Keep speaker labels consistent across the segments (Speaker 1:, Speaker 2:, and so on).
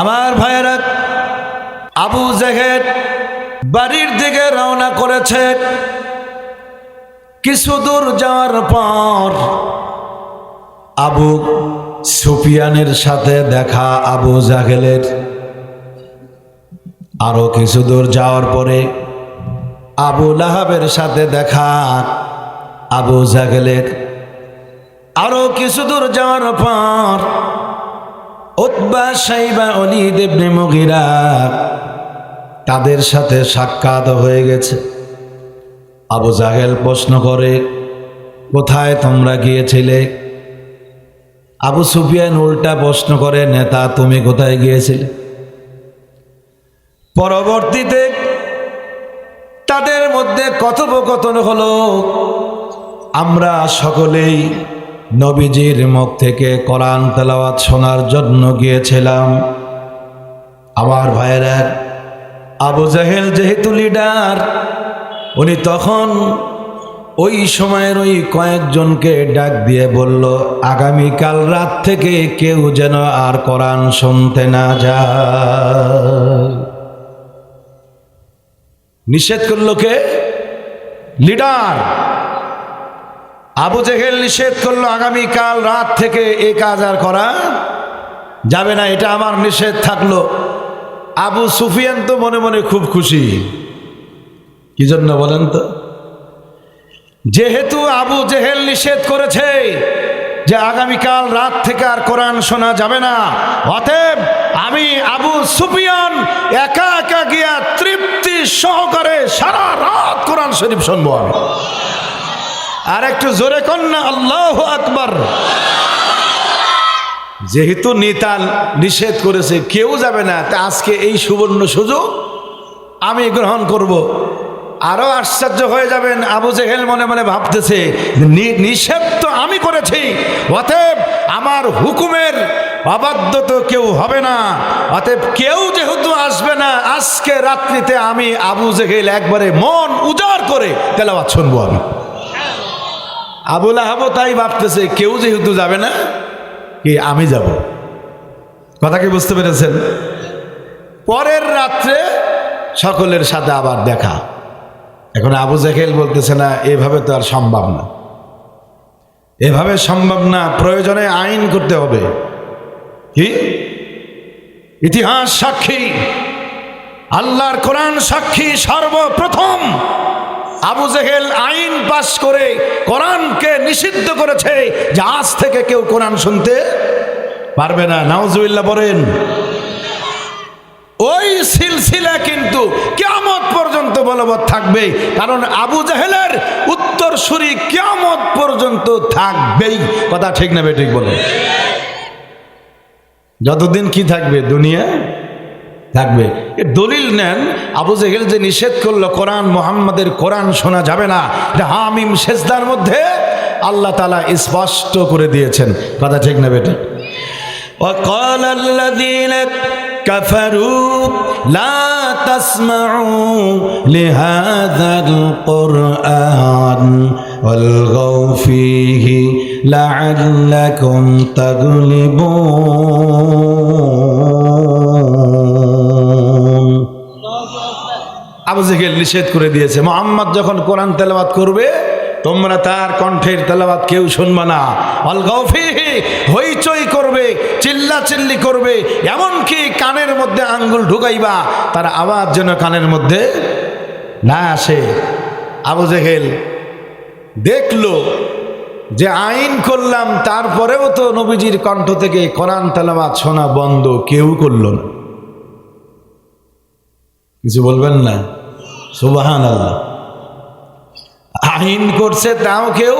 Speaker 1: আমার ভাইয়েরা, আবু জেহেদ বাড়ির দিকে রওনা করেছে। কিছু দূর যাওয়ার পর আবু সুফিয়ানের সাথে দেখা আবু জাহেলের। আরও কিছু দূর যাওয়ার পরে আবু লাহাবের সাথে দেখা আবু জাহেলের। আরও কিছু দূর যাওয়ার পর উতবা সাইবা অলিদ ইবনে মুগিরা তাদের সাথে সাক্ষাৎ হয়ে গেছে। আবু জাহেল প্রশ্ন করে, কোথায় তোমরা গিয়েছিলে? আবু সুফিয়ান উল্টা প্রশ্ন করে, নেতা, তুমি কোথায় গিয়েছিলে? পরবর্তীতে তাদের মধ্যে কথোপকথন হলো, আমরা সকলেই নবীজির মুখ থেকে কোরআন তেলাওয়াত শোনার জন্য গিয়েছিলাম। আমার ভাইয়েরা, আবু জাহেল যেহেতু লিডার উনি তখন ওই সময়ের ওই কয়েকজনকে ডাক দিয়ে বলল, আগামীকাল রাত থেকে কেউ যেন আর কোরআন শুনতে না যায়। নিষেধ করল কে? লিডার আবু জেহেল নিষেধ করল আগামীকাল রাত থেকে এ কাজ আর করা যাবে না, এটা আমার নিষেধ থাকল। আবু সুফিয়ান তো মনে মনে খুব খুশি। কি জন্য বলেন তো? যেহেতু আবু জেহেল নিষেধ করেছে যে আগামীকাল রাত থেকে আর কোরআন শোনা যাবে না, অতএব আমি আবু সুফিয়ান একা একা গিয়া তৃপ্তি সহকারে সারা রাত কোরআন শরীফ শুনব আমি। আর একটু জোরে কন্যা আল্লাহ আকবর। যেহেতু নিতাল নিষেধ করেছে, কেউ যাবে না। তা আজকে এই সুবর্ণ সুযোগ আমি গ্রহণ করব। আরও আশ্চর্য হয়ে যাবেন, আবু জেহেল মনে মনে ভাবতেছে নিষেধ তো আমি করেছি, অতএব আমার হুকুমের অবাধ্য তো কেউ হবে না। অতএব কেউ যেহেতু আসবে না, আজকে রাত্রিতে আমি আবু জেহেল একবারে মন উজাড় করে তেলাওয়াত শুনব আমি। আবুল আহাব তাই ভাবতেছে, কেউ যেহেতু যাবে না, কি আমি যাব। কথা কি বুঝতে পেরেছেন? পরের রাত্রে সকলের সাথে আবার দেখা। এখন আবু জাহেল বলতেছে, না, এভাবে তো আর সম্ভব না। এভাবে সম্ভব না, প্রয়োজনে আইন করতে হবে। কি? ইতিহাস সাক্ষী, আল্লাহর কোরআন সাক্ষী সর্বপ্রথম। আবু জেহেল আইন পাশ করে কোরআনকে নিষিদ্ধ করেছে যে আজ থেকে কেউ কোরআন শুনতে পারবে না। নাউজুবিল্লাহ বলেন, ওই সিলসিলা কিন্তু কেয়ামত পর্যন্ত বলবৎ থাকবে, কারণ আবু জাহেলের উত্তর সুরি কেয়ামত পর্যন্ত থাকবেই। কথা ঠিক না ঠিক বলে? যতদিন কি থাকবে? দুনিয়া থাকবে। দলিল নেন আবু জেহেল যে নিষেধ করলো কোরআন মোহাম্মদের কোরআন শোনা যাবে না এটা হামিম সেজদার মধ্যে আল্লাহ তালা স্পষ্ট করে দিয়েছেন কথা ঠিক না বেটা وقال الذين كفروا لا تسمعوا لهذا القرآن والغوا فيه لعلكم تغلبون আবু জেহেল নিষেধ করে দিয়েছে। মোহাম্মদ যখন কোরআন তেলাওয়াত করবে, তোমরা তার কণ্ঠের তেলাওয়াত কেউ শুনবে না। অলগফিহি হইচই করবে চিল্লা চিল্লি করবে, এমনকি কানের মধ্যে আঙ্গুল ঢুকাইবা, তার আওয়াজ যেন কানের মধ্যে না আসে। আবু জেহেল দেখল যে আইন করলাম, তারপরেও তো নবীজির কণ্ঠ থেকে কোরআন তেলাওয়াত শোনা বন্ধ, কেউ করল না। কিছু বলবেন না? সুবাহান আল্লাহ আইন করছে তাও কেউ?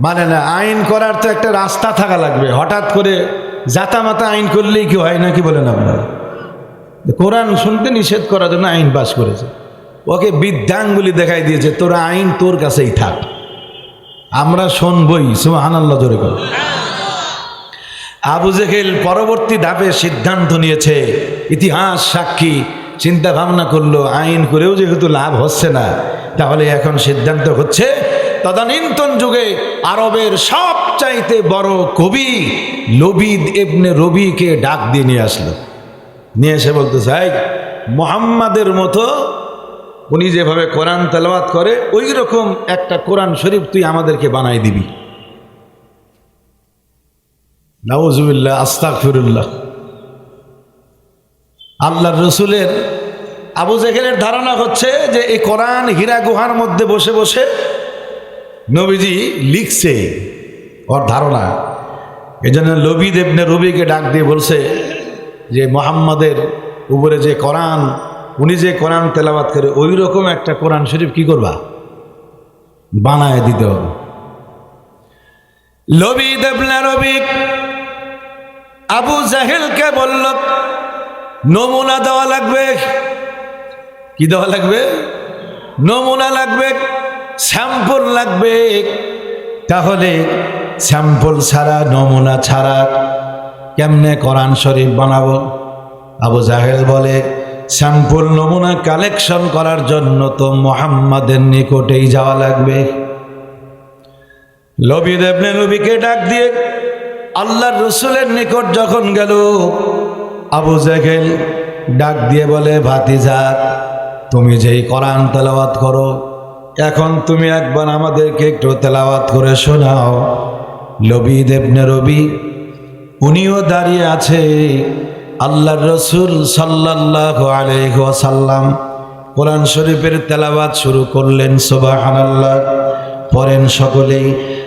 Speaker 1: মানে না আইন করার তো একটা রাস্তা থাকা লাগবে। হঠাৎ করে জাতামাতা আইন করলেই কি হয় না কি বলেন আপনারা? কোরআন শুনতে নিষেধ করার জন্য আইন পাস করেছে। ওকে বিদ্যাঙ্গুলি দেখাই দিয়েছে তোর আইন তোর কাছেই থাক। আমরা শুনবই সুবাহান আল্লাহ জোরে করে। আবু জেহেল পরবর্তী ধাপে সিদ্ধান্ত নিয়েছে ইতিহাস সাক্ষী চিন্তা ভাবনা করল, আইন করেও যেহেতু লাভ হচ্ছে না, তাহলে এখন সিদ্ধান্ত হচ্ছে তদানীন্তন যুগে আরবের সবচাইতে বড় কবি লবিদ এবনে রবিকে ডাক দিয়ে নিয়ে আসলো। নিয়ে এসে বলতে চাই মোহাম্মদের মতো উনি যেভাবে কোরআন তেলাওয়াত করে, ওই রকম একটা কোরআন শরীফ তুই আমাদেরকে বানাই দিবি। নাউজুবিল্লাহ আস্তাক ফিরুল্লাহ আল্লাহর রসুলের আবু জেহেলের ধারণা হচ্ছে যে এই কোরআন হীরা গুহার মধ্যে বসে বসে নবীজি লিখছে ওর ধারণা। এই জন্য লবি দেবনে রবিকে ডাক দিয়ে বলছে যে মোহাম্মদের উপরে যে কোরআন, উনি যে কোরআন তেলাবাত করে ওই রকম একটা কোরআন শরীফ কি করবা? বানায় দিতে হবে। লবি দেবনে রবি আবু জাহেলকে বলল নমুনা দেওয়া লাগবে। কি দেওয়া লাগবে? নমুনা লাগবে, স্যাম্পল লাগবে। তাহলে স্যাম্পল ছাড়া, নমুনা ছাড়া কেমনে কোরআন শরীফ বানাবো? আবু জাহেল বলে, স্যাম্পল নমুনা কালেকশন করার জন্য তো মোহাম্মদের নিকটেই যাওয়া লাগবে। লবি দেবনে নবীকে ডাক দিয়ে আল্লাহর রসুলের নিকট যখন গেল আবু জাহেল ডাক দিয়ে বলে, ভাতিজা, তুমি যেই কোরআন তেলাওয়াত করো, এখন তুমি একবার আমাদেরকে একটু তেলাওয়াত করে শোনাও। লবি দেবনে রবি, উনিও দাঁড়িয়ে আছে আল্লাহর রসুল সাল্লাহ আলহাসাল্লাম কোরআন শরীফের তেলাওয়াত শুরু করলেন আল্লাহ পড়েন সকলেই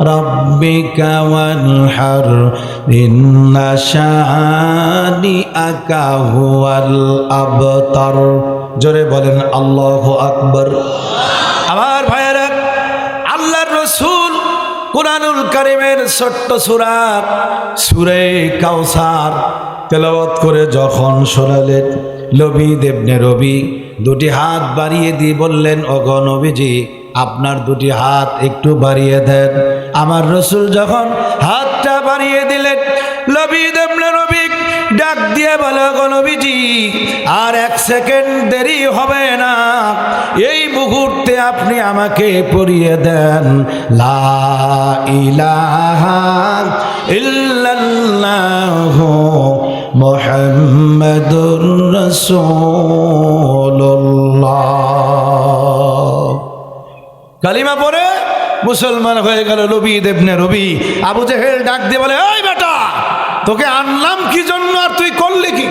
Speaker 1: لربك وانحر إن شانئك هو الأبتر জোরে বলেন আল্লাহ আকবর আমার ভাইয়েরা আল্লাহর রসুল কোরআনুল করিমের ছোট্ট সুরা সুরে কাউসার তেলাওয়াত করে যখন শোনালেন লবি দেবনে রবি দুটি হাত বাড়িয়ে দিয়ে বললেন অগ নবীজি আপনার দুটি হাত একটু বাড়িয়ে দেন আমার রসুল যখন হাতটা বাড়িয়ে দিলেন লবি দেবনে রবি ডাক দিয়ে বলে, গো নবীজি, আর এক সেকেন্ড দেরি হবে না। এই মুহূর্তে আপনি আমাকে পড়িয়ে দেন। লা কালিমা পরে মুসলমান হয়ে গেল রবি দেবনে রবি। আবু জেহেল ডাক দিয়ে বলে ওই বেটা, তোকে আনলাম কি জন্য আর তুই করলি কি?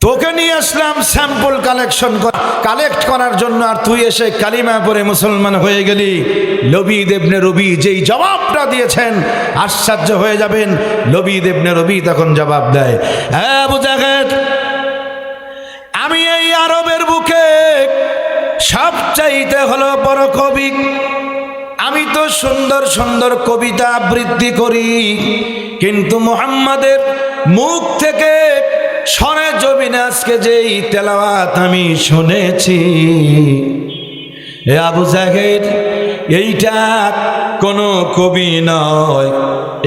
Speaker 1: তোকে নিয়ে আসলাম স্যাম্পল কালেকশন কালেক্ট করার জন্য আর তুই এসে কালিমা পরে মুসলমান হয়ে গেলি। লবি দেবনে রবি যেই জবাবটা দিয়েছেন, আশ্চর্য হয়ে যাবেন। লবি দেবনে রবি তখন জবাব দেয় হ্যাঁ বুঝাঘাট আমি এই আরবের বুকে সবচাইতে হলো বড় কবি। আমি তো সুন্দর সুন্দর কবিতা আবৃত্তি করি, কিন্তু মোহাম্মদের মুখ থেকে সনে জমিনে আজকে যেই তেলাওয়াত আমি শুনেছি। এ আবু জাহেদ, এইটা কোনো কবি নয়,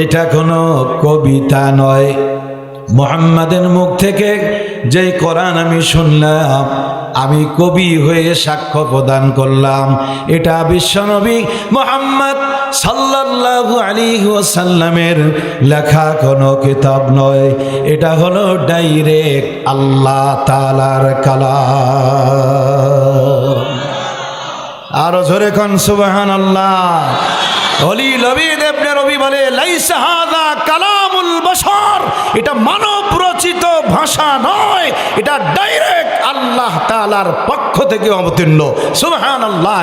Speaker 1: এটা কোনো কবিতা নয়। মোহাম্মদের মুখ থেকে যেই কোরআন আমি শুনলাম আমি কবি হয়ে সাক্ষ্য প্রদান করলাম। এটা বিশ্বনবী মোহাম্মদ সাল্লাল্লাহু আলাইহি ওয়াসাল্লামের লেখা কোনো কিতাব নয়। এটা হলো ডাইরেক্ট আল্লাহ তালার কালা আরও জোরে কন সুবহান আল্লাহ অলি লবি দেবনে রবি বলে, লাইসা কালামুল বশর। এটা মানব রচিত ভাষা নয়, এটা ডাইরেক্ট আল্লাহ তালার পক্ষ থেকে অবতীর্ণ। সুহান আল্লাহ